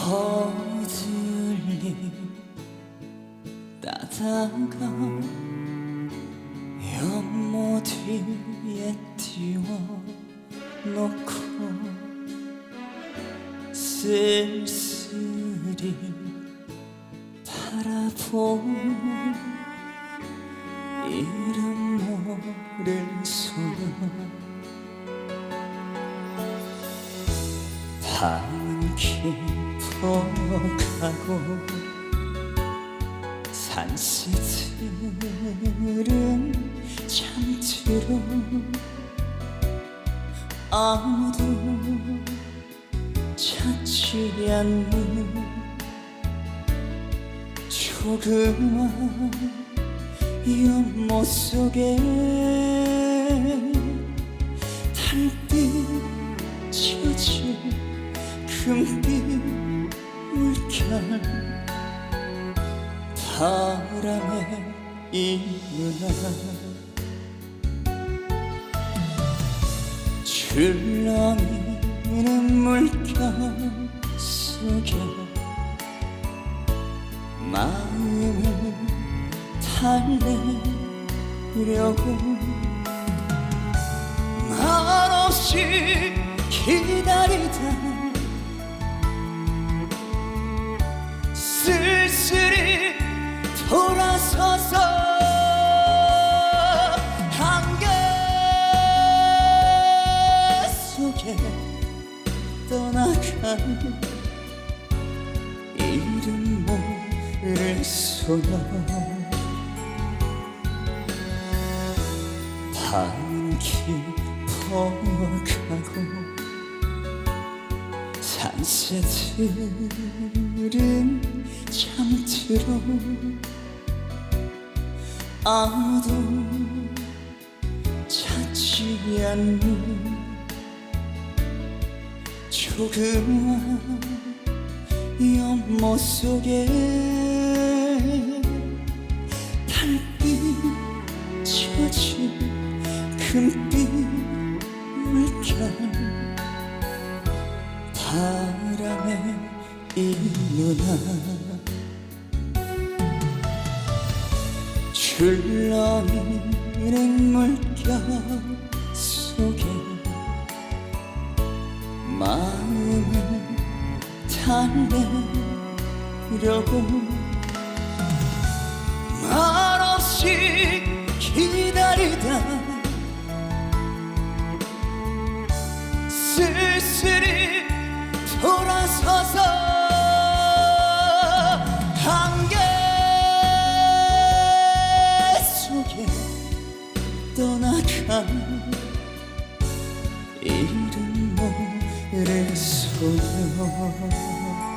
거들리 따다가 연못 위에 띄워놓고 쓸쓸히 바라보는 이름 모를 소녀 밤은 깊 어가고 산새들은 잠들어 아무도 찾지 않는 조그만 연못 속에 달빛 젖은 금빛 바람에 이 누나 줄렁이는 물결 속에 마음을 달래려고 말없이 기다리다 떠나간 이름 모를 소녀 밤 깊어가고 산새들은 잠들어 아무도 찾지 않는 조그만 연못 속에 달빛 젖은 금빛 물결 바람에 이 누나 줄렁이는 물결 달래려고 말없이 기다리다 쓸쓸히 돌아서서 한계 속에 떠나간 이름 모를 소녀